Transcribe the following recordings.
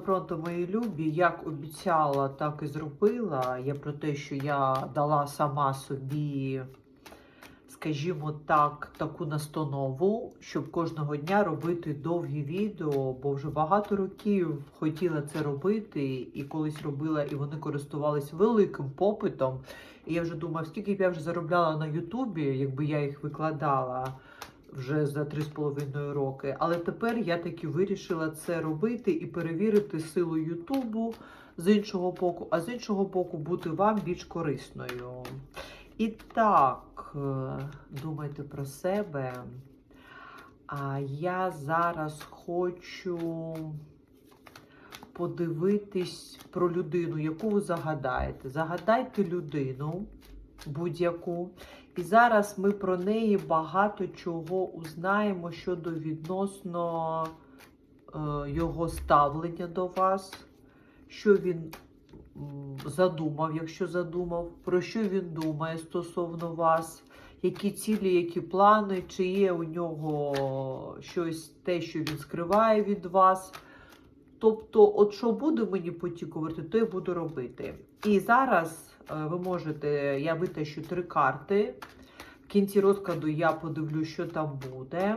Пронто, мої любі, як обіцяла, так і зробила. Я про те, що я дала сама собі, скажімо так, таку настанову, щоб кожного дня робити довгі відео, бо вже багато років хотіла це робити, і колись робила, і вони користувались великим попитом. І я вже думаю, скільки б я вже заробляла на Ютубі, якби я їх викладала вже за 3,5 роки. Але тепер я таки вирішила це робити і перевірити силу Ютубу з іншого боку, а з іншого боку, бути вам більш корисною. І так, е, думайте про себе. А я зараз хочу подивитись про людину, яку ви загадаєте. Загадайте людину будь-яку. І зараз ми про неї багато чого узнаємо щодо відносно е, його ставлення до вас, що він задумав, якщо задумав, про що він думає стосовно вас, які цілі, які плани, чи є у нього щось те, що він скриває від вас. Тобто, от що буде мені потікувати, то я буду робити. І зараз ви можете, я витащу три карти. В кінці розкладу я подивлю, що там буде.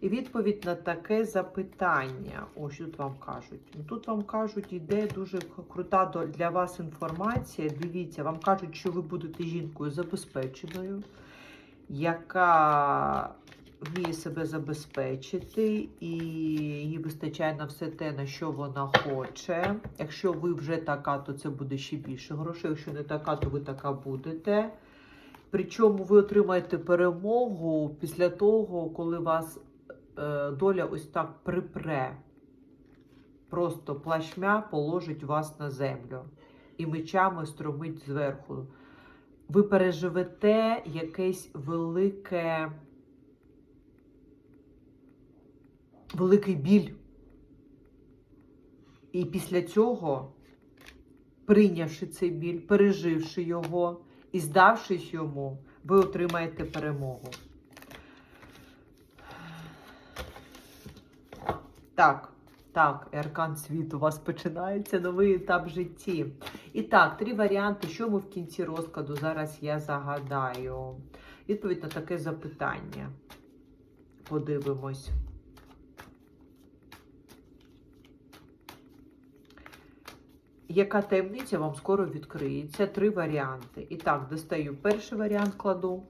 І відповідь на таке запитання. О, що тут вам кажуть? Ну, Тут вам кажуть, іде дуже крута для вас інформація. Дивіться, вам кажуть, що ви будете жінкою забезпеченою, яка вміє себе забезпечити, і їй вистачає на все те, на що вона хоче. Якщо ви вже така, то це буде ще більше грошей. Якщо не така, то ви така будете. Причому ви отримаєте перемогу після того, коли вас е, доля ось так припре. Просто плашмя положить вас на землю і мечами стромить зверху. Ви переживете якесь велике, великий біль. І після цього, прийнявши цей біль, переживши його і здавшись йому, ви отримаєте перемогу. Так, так, Аркан світу, у вас починається новий етап в житті. І так, три варіанти, що ми в кінці розкладу зараз я загадаю. Відповідь на таке запитання. Подивимось. Яка таємниця вам скоро відкриється? Три варіанти. І так, достаю перший варіант кладу,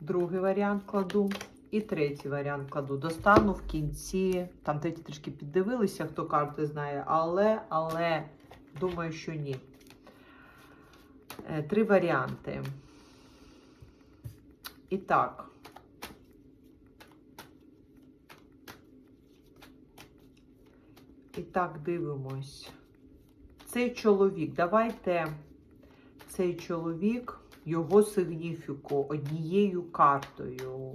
другий варіант кладу і третій варіант кладу. Достану в кінці. Там третій трішки піддивилися, хто карти знає, але, але, думаю, що ні. Е, Три варіанти. І так. І так, дивимось. Цей чоловік, давайте цей чоловік, його сигніфіку однією картою.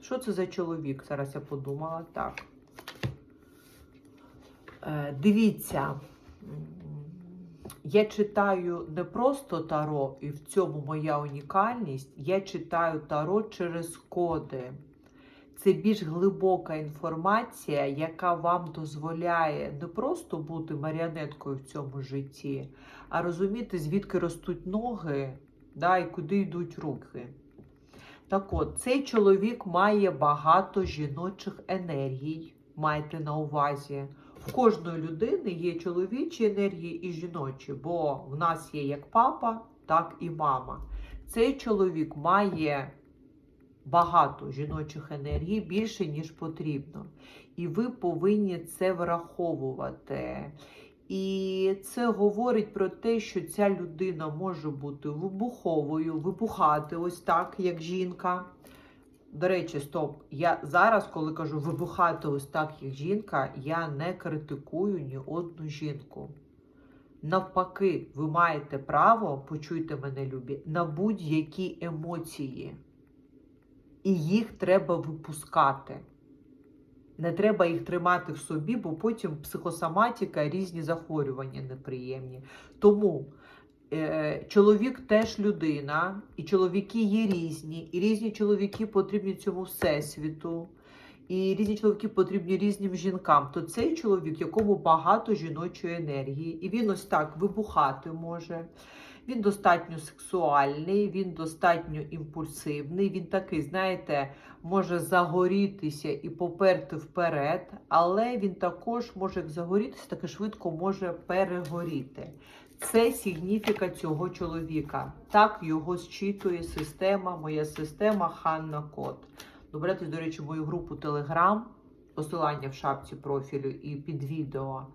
Що це за чоловік? Зараз я подумала. Так. Е, дивіться, я читаю не просто таро, і в цьому моя унікальність. Я читаю таро через коди. Це більш глибока інформація, яка вам дозволяє не просто бути маріонеткою в цьому житті, а розуміти, звідки ростуть ноги да, і куди йдуть руки. Так от, цей чоловік має багато жіночих енергій, майте на увазі. В кожної людини є чоловічі енергії і жіночі, бо в нас є як папа, так і мама. Цей чоловік має багато жіночих енергій, більше, ніж потрібно. І ви повинні це враховувати. І це говорить про те, що ця людина може бути вибуховою, вибухати ось так, як жінка. До речі, стоп. Я зараз, коли кажу вибухати ось так, як жінка, я не критикую ні одну жінку. Навпаки, ви маєте право, почуйте мене, любі, на будь-які емоції. І їх треба випускати. Не треба їх тримати в собі, бо потім психосоматика, різні захворювання неприємні. Тому е, чоловік теж людина, і чоловіки є різні, і різні чоловіки потрібні цьому всесвіту. і різні чоловіки потрібні різним жінкам, то цей чоловік, якому багато жіночої енергії, і він ось так вибухати може. Він достатньо сексуальний, він достатньо імпульсивний. Він такий, знаєте, може загорітися і поперти вперед, але він також може загорітися, так і швидко може перегоріти. Це сигніфіка цього чоловіка. Так його зчитує система, моя система Ханна Кот. Доберетесь, до речі, мою групу Telegram, посилання в шапці профілю і під відео.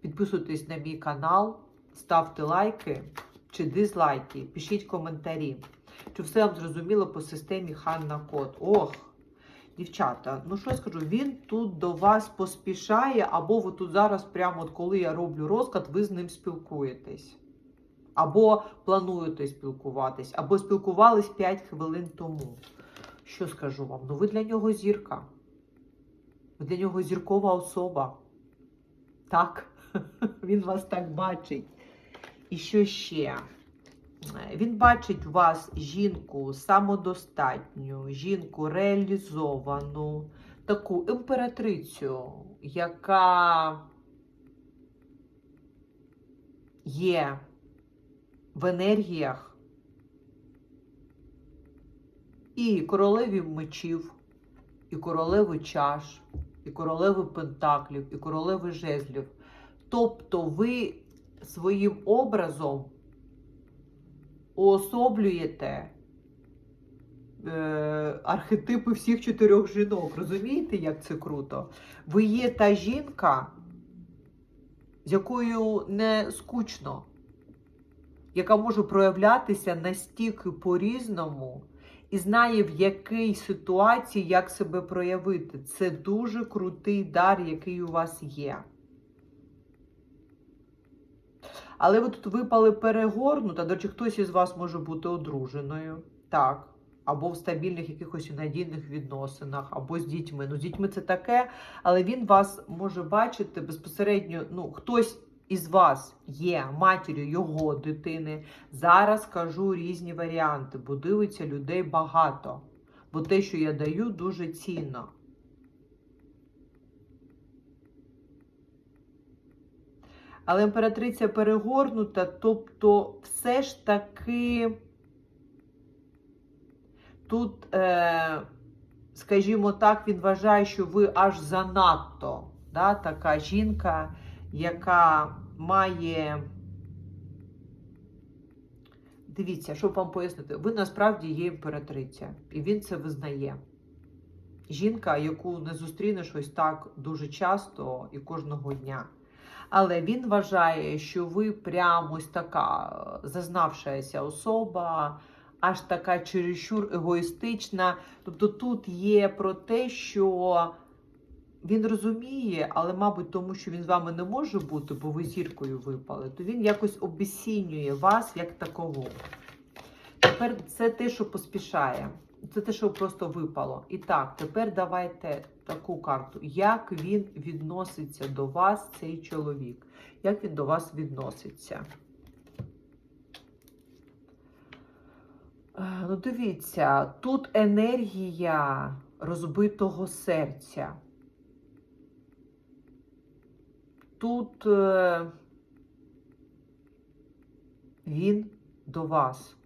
Підписуйтесь на мій канал, ставте лайки чи дизлайки, пишіть коментарі. Чи все вам зрозуміло по системі Ханна Кот? Ох, дівчата, ну що я скажу, він тут до вас поспішає, або ви тут зараз, прямо от коли я роблю розклад, ви з ним спілкуєтесь. Або плануєте спілкуватись, або спілкувались 5 хвилин тому. Що скажу вам? Ну ви для нього зірка. Ви для нього зіркова особа. Так, він вас так бачить. І що ще? Він бачить у вас жінку самодостатню, жінку реалізовану, таку імператрицю, яка є в енергіях і королеві мечів, і королеви чаш, і королеви пентаклів, і королеви жезлів. Тобто ви своїм образом уособлюєте е, архетипи всіх чотирьох жінок. Розумієте, як це круто? Ви є та жінка, з якою не скучно, яка може проявлятися настільки по-різному і знає, в якій ситуації як себе проявити. Це дуже крутий дар, який у вас є. Але ви тут випали перегорнута, до речі, хтось із вас може бути одруженою, так, або в стабільних якихось надійних відносинах, або з дітьми. Ну, з дітьми це таке, але він вас може бачити безпосередньо, ну, хтось із вас є матір'ю його дитини. Зараз кажу різні варіанти, бо дивиться людей багато. Бо те, що я даю, дуже цінно. Але імператриця перегорнута, тобто, все ж таки тут, е, скажімо так, він вважає, що ви аж занадто да, така жінка, яка має. Дивіться, щоб вам пояснити, ви насправді є імператриця, і він це визнає. Жінка, яку не зустрінеш ось так дуже часто і кожного дня. Але він вважає, що ви прямо ось така е, зазнавшаяся особа, аж така чересчур егоїстична. Тобто тут є про те, що він розуміє, але, мабуть, тому що він з вами не може бути, бо ви зіркою випали, то він якось обесінює вас як такову. Тепер це те, що поспішає. Це те, що просто випало. І так, тепер давайте таку карту. Як він відноситься до вас, цей чоловік? Як він до вас відноситься? Е, Ну, дивіться, тут енергія розбитого серця. Тут е, він до вас.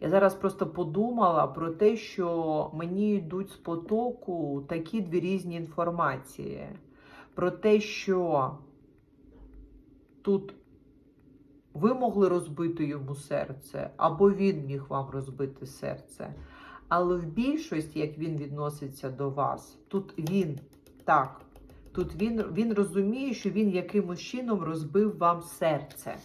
Я зараз просто подумала про те, що мені йдуть з потоку такі дві різні інформації. Про те, що тут ви могли розбити йому серце, або він міг вам розбити серце. Але в більшості, як він відноситься до вас, тут він так, тут він, він розуміє, що він якимось чином розбив вам серце.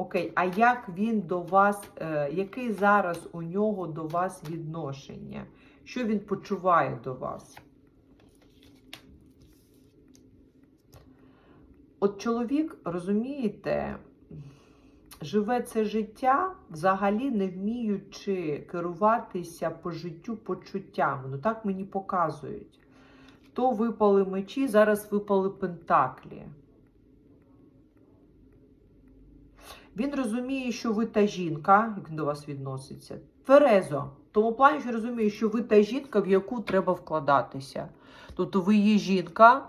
Окей, а як він до вас, е, який зараз у нього до вас відношення? Що він почуває до вас? От чоловік, розумієте, живе це життя, взагалі не вміючи керуватися по життю почуттями. Ну так мені показують. То випали мечі, зараз випали пентаклі. Він розуміє, що ви та жінка, як до вас відноситься, тверезо. Тому плані, що розуміє, що ви та жінка, в яку треба вкладатися. Тобто ви є жінка,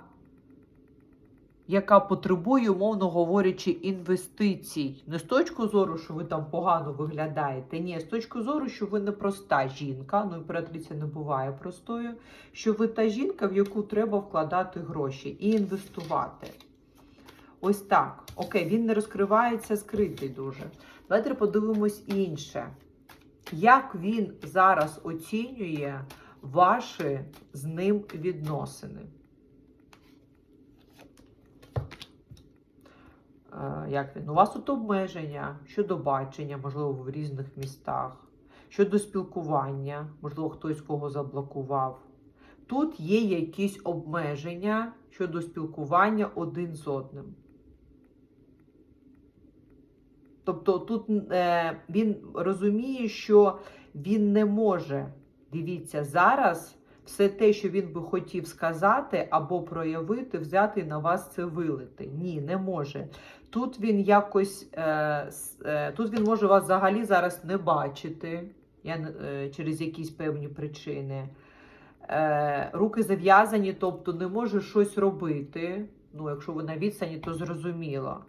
яка потребує, умовно говорячи, інвестицій. Не з точки зору, що ви там погано виглядаєте. Ні, з точки зору, що ви не проста жінка, ну імператриця не буває простою, що ви та жінка, в яку треба вкладати гроші і інвестувати. Ось так. Окей, він не розкривається, скритий дуже. Давайте подивимось інше. Як він зараз оцінює ваші з ним відносини? Е, Як він? У вас тут обмеження щодо бачення, можливо, в різних містах, щодо спілкування, можливо, хтось кого заблокував. Тут є якісь обмеження щодо спілкування один з одним. Тобто тут е, він розуміє, що він не може, дивіться, зараз все те, що він би хотів сказати або проявити, взяти і на вас це вилити. Ні, не може. Тут він якось, е, е, тут він може вас взагалі зараз не бачити я, е, через якісь певні причини. Е, руки зав'язані, тобто не може щось робити. Ну, якщо ви на відстані, то зрозуміло.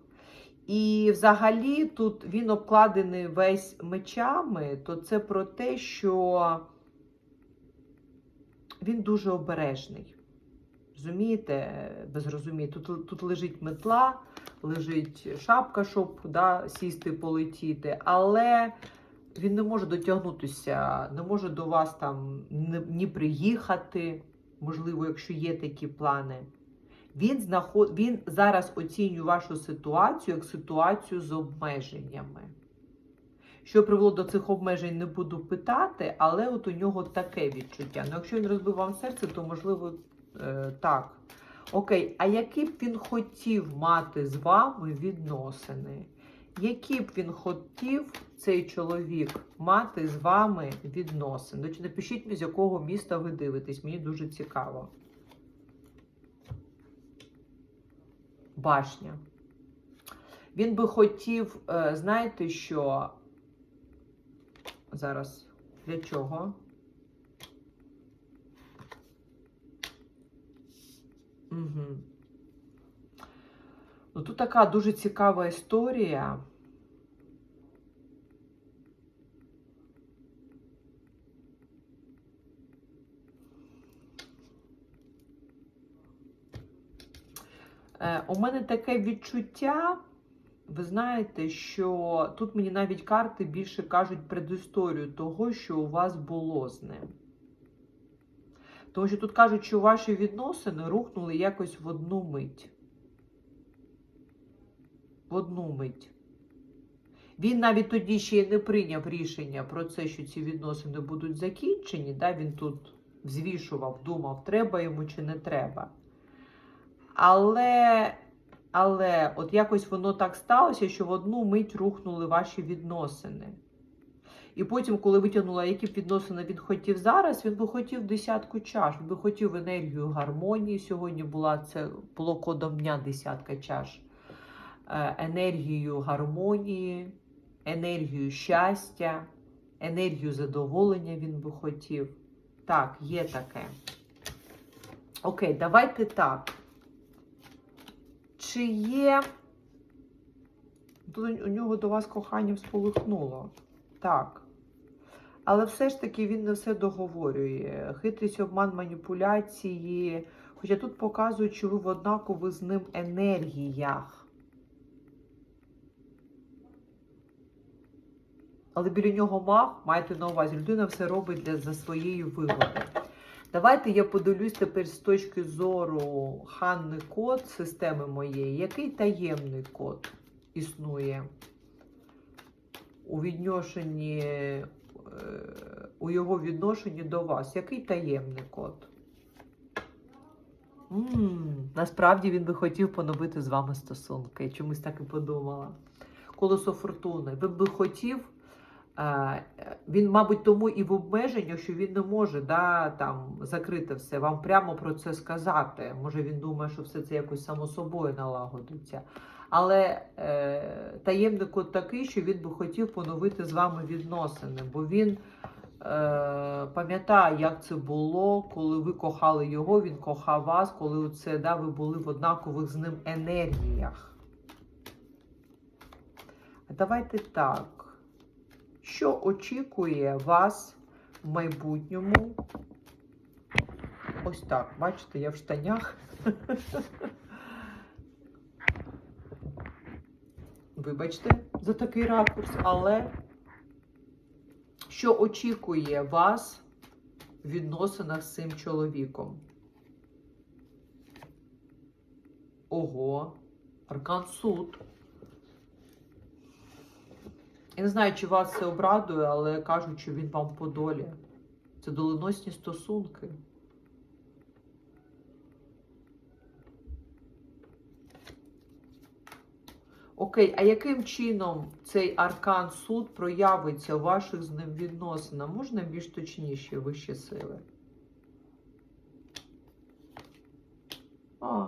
І взагалі тут він обкладений весь мечами, то це про те, що він дуже обережний. Розумієте, ви зрозумієте, тут, тут лежить метла, лежить шапка, щоб да, сісти, полетіти, але він не може дотягнутися, не може до вас там ні приїхати, можливо, якщо є такі плани. Він, знаход... він зараз оцінює вашу ситуацію як ситуацію з обмеженнями. Що привело до цих обмежень, не буду питати, але от у нього таке відчуття. Ну, якщо він розбив вам серце, то можливо е, так. Окей, а які б він хотів мати з вами відносини? Які б він хотів, цей чоловік, мати з вами відносини? Напишіть мені, з якого міста ви дивитесь, мені дуже цікаво. Башня. Він би хотів, е, знаєте що? Зараз для чого? Угу. Ну, тут така дуже цікава історія. Е, у мене таке відчуття, ви знаєте, що тут мені навіть карти більше кажуть предісторію того, що у вас було з ним. Тому що тут кажуть, що ваші відносини рухнули якось в одну мить. В одну мить. Він навіть тоді ще й не прийняв рішення про це, що ці відносини будуть закінчені. Да? Він тут взвішував, думав, треба йому чи не треба. Але, але от якось воно так сталося, що в одну мить рухнули ваші відносини. І потім, коли витягнула, які б відносини він хотів зараз, він би хотів десятку чаш, він би хотів енергію гармонії. Сьогодні була це було кодом дня десятка чаш. Е, Енергію гармонії, енергію щастя, енергію задоволення він би хотів. Так, є таке. Окей, давайте так. Чи є. Тут у нього до вас коханням сполихнуло. Так. Але все ж таки він не все договорює. Хитрість, обман, маніпуляції. Хоча тут показують, що ви в однакові з ним енергіях. Але біля нього маг, майте на увазі, людина все робить для, за своєї вигоди. Давайте я подивлюсь тепер з точки зору Ханни код системи моєї. Який таємний код існує у відношенні, е, у його відношенні до вас? Який таємний код? м насправді він би хотів поновити з вами стосунки. Я чомусь так і подумала. Колесо фортуни. Він би хотів. Він, мабуть, тому і в обмеженнях, що він не може да, там, закрити все, вам прямо про це сказати. Може, він думає, що все це якось само собою налагодиться. Але е, таємний код такий, що він би хотів поновити з вами відносини, бо він е, пам'ятає, як це було, коли ви кохали його, він кохав вас, коли це, да, ви були в однакових з ним енергіях. Давайте так. Що очікує вас в майбутньому? Ось так. Бачите, я в штанях. Вибачте за такий ракурс, але що очікує вас в відносинах з цим чоловіком? Ого, аркан суд. Я не знаю, чи вас це обрадує, але кажуть, що він вам по долі. Це доленосні стосунки. Окей, а яким чином цей аркан суд проявиться у ваших з ним відносинах? Можна більш точніше вищі сили? А,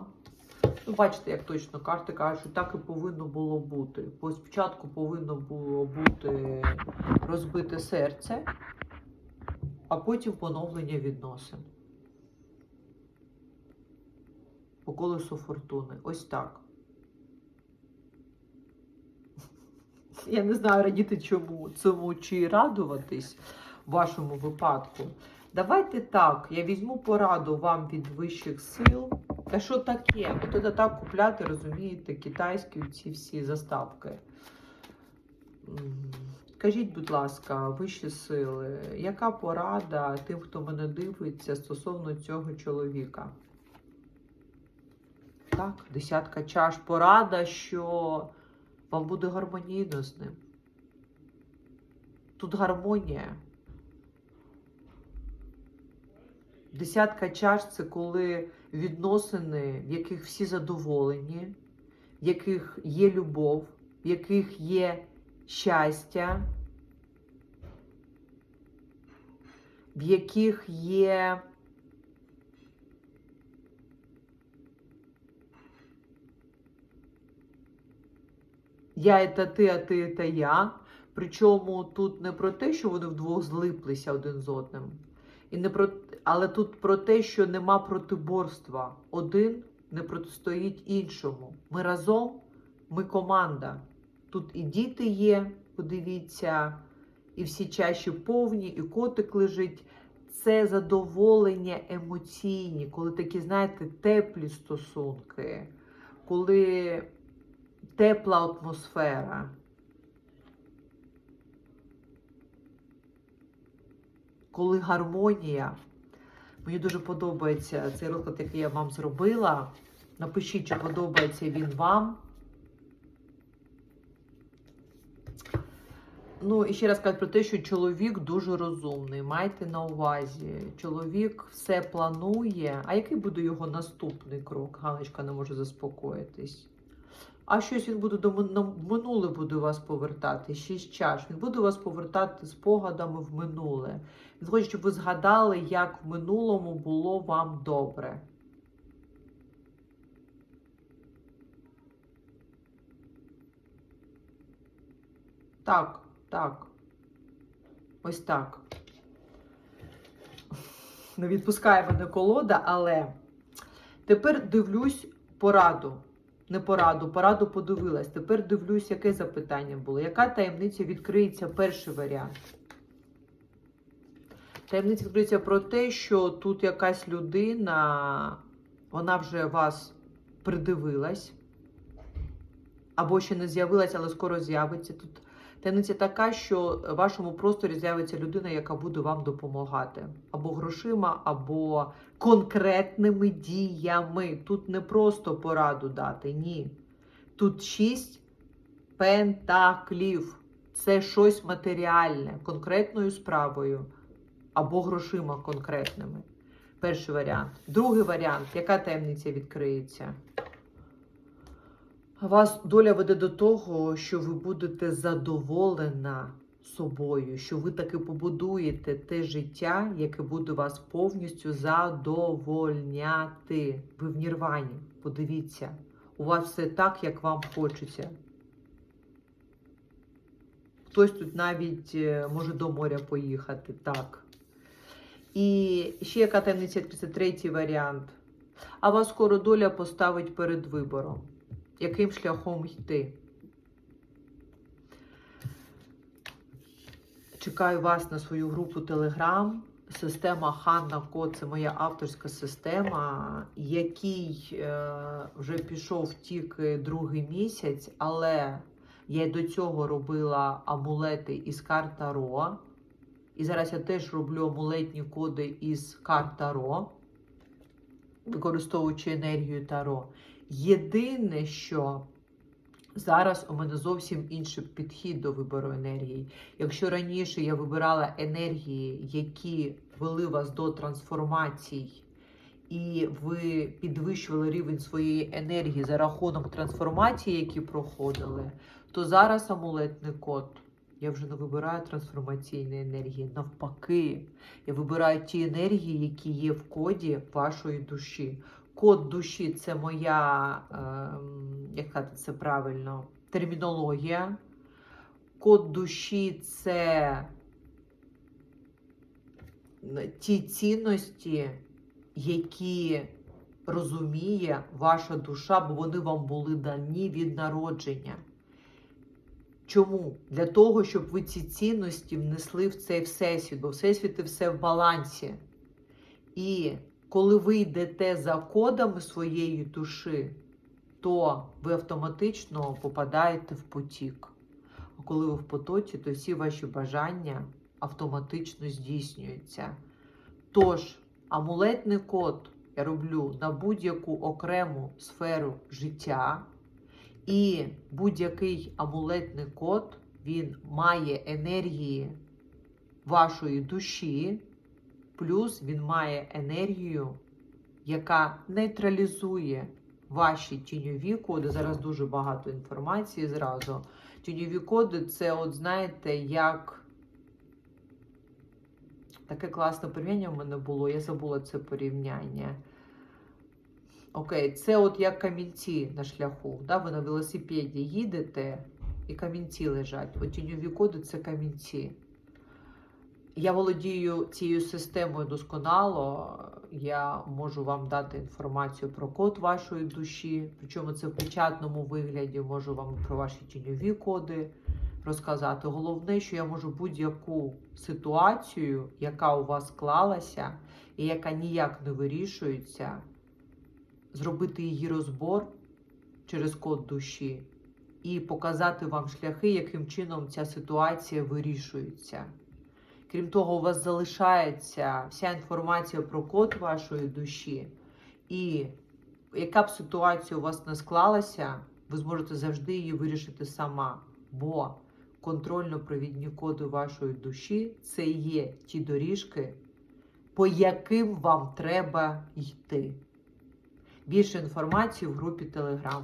бачите, як точно карти кажуть, що так і повинно було бути. Бо спочатку повинно було бути розбите серце, а потім поновлення відносин. По колесу фортуни. Ось так. Я не знаю, радіти чому цьому чи радуватись в вашому випадку. Давайте так, я візьму пораду вам від вищих сил. Та що таке? Бо тоді так купляти, розумієте, китайські ці всі заставки. М, Кажіть, будь ласка, вищі сили, яка порада тим, хто мене дивиться стосовно цього чоловіка? Так, десятка чаш. Порада, що вам буде гармонійно з ним. Тут гармонія. Десятка чаш це коли відносини, в яких всі задоволені, в яких є любов, в яких є щастя, в яких є я це ти, а ти це я. Причому тут не про те, що вони вдвох злиплися один з одним. І не про, але тут про те, що нема протиборства. Один не протистоїть іншому. Ми разом, ми команда. Тут і діти є, подивіться, і всі чаші повні, і котик лежить. Це задоволення емоційні, коли такі, знаєте, теплі стосунки, коли тепла атмосфера. Коли гармонія. Мені дуже подобається цей розклад, який я вам зробила. Напишіть, чи подобається він вам. Ну, і ще раз кажу про те, що чоловік дуже розумний. Майте на увазі. Чоловік все планує. А який буде його наступний крок? Ганочка не може заспокоїтись. А щось він буде до минуле буде вас повертати. Шість чаш. Він буде вас повертати спогадами в минуле. Він щоб ви згадали, як в минулому було вам добре. Так, так. Ось так. Не відпускає мене колода, але тепер дивлюсь пораду. Не пораду, пораду подивилась. Тепер дивлюсь, яке запитання було. Яка таємниця відкриється перший варіант? Таємниця відкриється про те, що тут якась людина, вона вже вас придивилась, або ще не з'явилась, але скоро з'явиться. Тут таємниця така, що в вашому просторі з'явиться людина, яка буде вам допомагати. Або грошима, або конкретними діями. Тут не просто пораду дати, ні. Тут шість пентаклів. Це щось матеріальне, конкретною справою або грошима конкретними. Перший варіант. Другий варіант, яка таємниця відкриється? Вас доля веде до того, що ви будете задоволена собою, що ви таки побудуєте те життя, яке буде вас повністю задовольняти. Ви в нірвані. Подивіться. у вас все так, як вам хочеться. Хтось тут навіть е, може до моря поїхати, так. І ще яка таємниця 33 варіант. А вас скоро доля поставить перед вибором. Яким шляхом йти? Чекаю вас на свою групу Telegram. Система Ханна Код це моя авторська система, який е, вже пішов тільки другий місяць, але я й до цього робила амулети із карт Таро. І зараз я теж роблю амулетні коди із карт Таро, використовуючи енергію Таро. Єдине, що зараз у мене зовсім інший підхід до вибору енергії. Якщо раніше я вибирала енергії, які вели вас до трансформацій, і ви підвищували рівень своєї енергії за рахунок трансформації, які проходили, то зараз амулетний код. Я вже не вибираю трансформаційні енергії. Навпаки, я вибираю ті енергії, які є в коді вашої душі. Код душі це моя, ем, як сказати це правильно, термінологія. Код душі це ті цінності, які розуміє ваша душа, бо вони вам були дані від народження. Чому? Для того, щоб ви ці цінності внесли в цей всесвіт, бо всесвіт і все в балансі. І коли ви йдете за кодами своєї душі, то ви автоматично попадаєте в потік. А коли ви в потоці, то всі ваші бажання автоматично здійснюються. Тож, амулетний код я роблю на будь-яку окрему сферу життя. І будь-який амулетний код він має енергії вашої душі, плюс він має енергію, яка нейтралізує ваші тіньові коди. Зараз дуже багато інформації зразу. Тіньові коди це, от знаєте, як таке класне порівняння в мене було. Я забула це порівняння. Окей, це от як камінці на шляху. Да? Ви на велосипеді їдете і камінці лежать. От тіньові коди це камінці. Я володію цією системою досконало. Я можу вам дати інформацію про код вашої душі, причому це в печатному вигляді, можу вам про ваші тіньові коди розказати. Головне, що я можу будь-яку ситуацію, яка у вас склалася і яка ніяк не вирішується, зробити її розбор через код душі і показати вам шляхи, яким чином ця ситуація вирішується. Крім того, у вас залишається вся інформація про код вашої душі, і яка б ситуація у вас не склалася, ви зможете завжди її вирішити сама. Бо контрольно-провідні коди вашої душі це є ті доріжки, по яким вам треба йти. Більше інформації в групі Telegram.